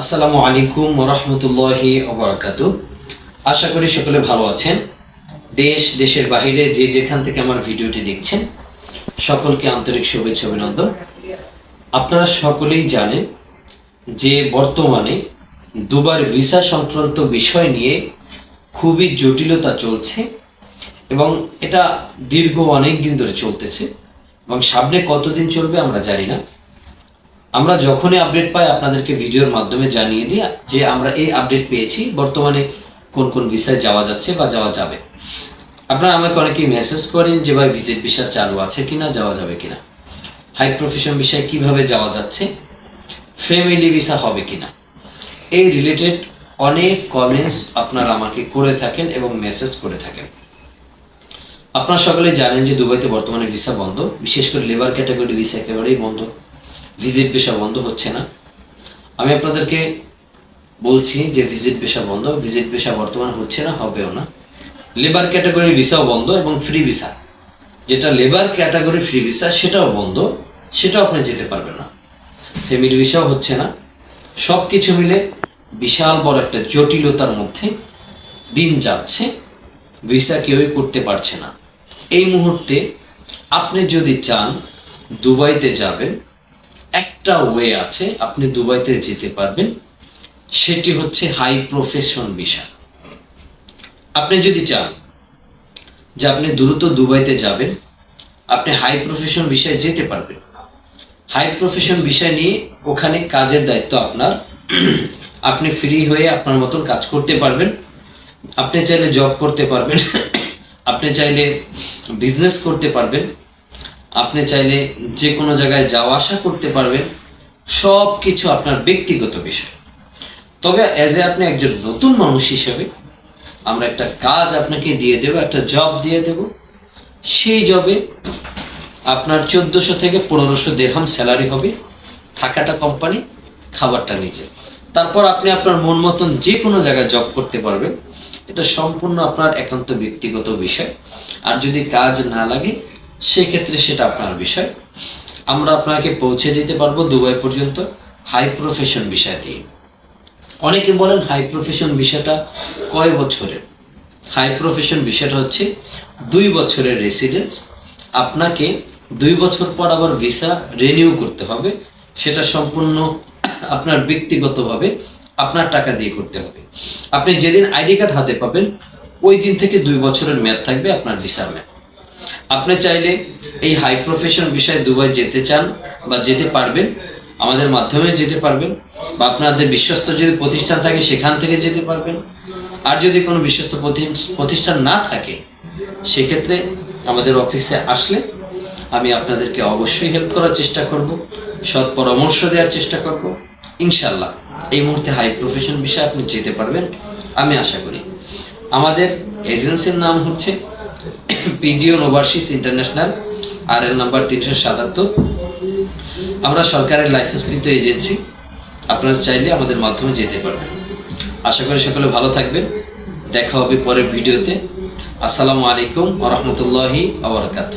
আসসালামু আলাইকুম রহমতুল্লাহি অবরাকাত আশা করি সকলে ভালো আছেন। দেশ, দেশের বাইরে যে যেখান থেকে আমার ভিডিওটি দেখছেন, সকলকে আন্তরিক শুভেচ্ছা অভিনন্দন। আপনারা সকলেই জানেন যে বর্তমানে দুবার ভিসা সংক্রান্ত বিষয় নিয়ে খুবই জটিলতা চলছে এবং এটা দীর্ঘ অনেক দিন ধরে চলতেছে এবং সামনে কতদিন চলবে আমরা জানি না। আমরা যখনই আপডেট পাই, আপনাদেরকে ভিডিওর মাধ্যমে জানিয়ে দিই যে আমরা এই আপডেট পেয়েছি, বর্তমানে কোন কোন ভিসায় যাওয়া যাচ্ছে বা যাওয়া যাবে। আপনারা আমাকে অনেকেই মেসেজ করেন যে, ভাই ভিজিট ভিসা চালু আছে কিনা, যাওয়া যাবে কিনা? হাই প্রফেশন বিষয়ে কীভাবে যাওয়া যাচ্ছে? ফ্যামিলি ভিসা হবে কিনা? এই রিলেটেড অনেক কমেন্টস আপনারা আমাকে করে থাকেন এবং মেসেজ করে থাকেন। আপনারা সকলে জানেন যে দুবাইতে বর্তমানে ভিসা বন্ধ, বিশেষ করে লেবার ক্যাটাগরি ভিসা একেবারেই বন্ধ। ভিজিট ভিসা বন্ধ হচ্ছে না। আমি আপনাদেরকে বলছি যে ভিজিট ভিসা বন্ধ, ভিজিট ভিসা বর্তমান হচ্ছে না, হবেও না। লেবার ক্যাটাগরি ভিসাও বন্ধ এবং ফ্রি ভিসা। যেটা লেবার ক্যাটাগরি ফ্রি ভিসা, সেটাও বন্ধ, সেটাও আপনি যেতে পারবেন না। ফ্যামিলি ভিসাও হচ্ছে না। সব কিছু মিলে বিশাল বড় একটা জটিলতার মধ্যে দিন যাচ্ছে, ভিসা কেউই করতে পারছে না। এই মুহূর্তে আপনি যদি চান দুবাইতে যাবেন একটা ওয়ে আছে আপনি দুবাইতে যেতে পারবেন, সেটি হচ্ছে হাই প্রফেশন ভিসা আপনি যদি চান যে আপনি দ্রুত দুবাইতে যাবেন, আপনি হাই প্রফেশন বিষয়ে যেতে পারবেন। হাই প্রফেশন বিষয় নিয়ে ওখানে কাজের দায়িত্ব আপনার। আপনি ফ্রি হয়ে আপনার মতন কাজ করতে পারবেন। আপনি চাইলে জব করতে পারবেন। আপনি চাইলে বিজনেস করতে পারবেন। আপনি চাইলে যে কোনো জায়গায় যাওয়া আসা করতে পারবেন সব কিছু আপনার ব্যক্তিগত বিষয়। তবে অ্যাজ এ আপনি একজন নতুন মানুষ হিসেবে আমরা একটা কাজ আপনাকে দিয়ে দেবো, একটা জব দিয়ে দেব। সেই জবে আপনার চোদ্দোশো থেকে পনেরোশো দেড়হাম স্যালারি হবে থাকাটা কোম্পানি খাবারটা নিজে। তারপর আপনি আপনার মন মতন যে কোনো জায়গায় জব করতে পারবেন। এটা সম্পূর্ণ আপনার একান্ত ব্যক্তিগত বিষয়। আর যদি কাজ না লাগে সেক্ষেত্রে সেটা আপনার বিষয়। আমরা আপনাকে পৌঁছে দিতে পারব দুবাই পর্যন্ত হাই প্রফেশন বিষয় দিয়ে। অনেকে বলেন হাই প্রফেশন বিষয়টা কয় বছরের? হাই প্রফেশন বিষয়টা হচ্ছে দুই বছরের রেসিডেন্স আপনাকে দুই বছর পর আবার ভিসা রিনিউ করতে হবে। সেটা সম্পূর্ণ আপনার ব্যক্তিগতভাবে আপনার টাকা দিয়ে করতে হবে। আপনি যেদিন আইডি কার্ড হাতে পাবেন, ওই দিন থেকে দুই বছরের মেয়াদ থাকবে আপনার ভিসার মেয়াদ আপনি চাইলে এই হাই প্রফেশন বিষয়ে দুবাই যেতে চান বা যেতে পারবেন, আমাদের মাধ্যমে যেতে পারবেন, বা আপনাদের বিশ্বস্ত যদি প্রতিষ্ঠান থাকে সেখান থেকে যেতে পারবেন। আর যদি কোনো বিশ্বস্ত প্রতি- প্রতিষ্ঠান না থাকে, সেক্ষেত্রে আমাদের অফিসে আসলে আমি আপনাদেরকে অবশ্যই হেল্প করার চেষ্টা করব, সৎ পরামর্শ দেওয়ার চেষ্টা করব। ইনশাল্লাহ এই মুহূর্তে হাই প্রফেশন বিষয়ে আপনি যেতে পারবেন, আমি আশা করি। আমাদের এজেন্সির নাম হচ্ছে পিজিও নোভার্সিস ইন্টারন্যাশনাল আর এল নাম্বার তিনশো সাতাত্তর আমরা সরকারের লাইসেন্সকৃত এজেন্সি আপনারা চাইলে আমাদের মাধ্যমে যেতে পারবেন। আশা করি সকলে ভালো থাকবেন। দেখা হবে পরের ভিডিওতে। আসসালামু আলাইকুম আ রহমতুল্লাহি আবরকাত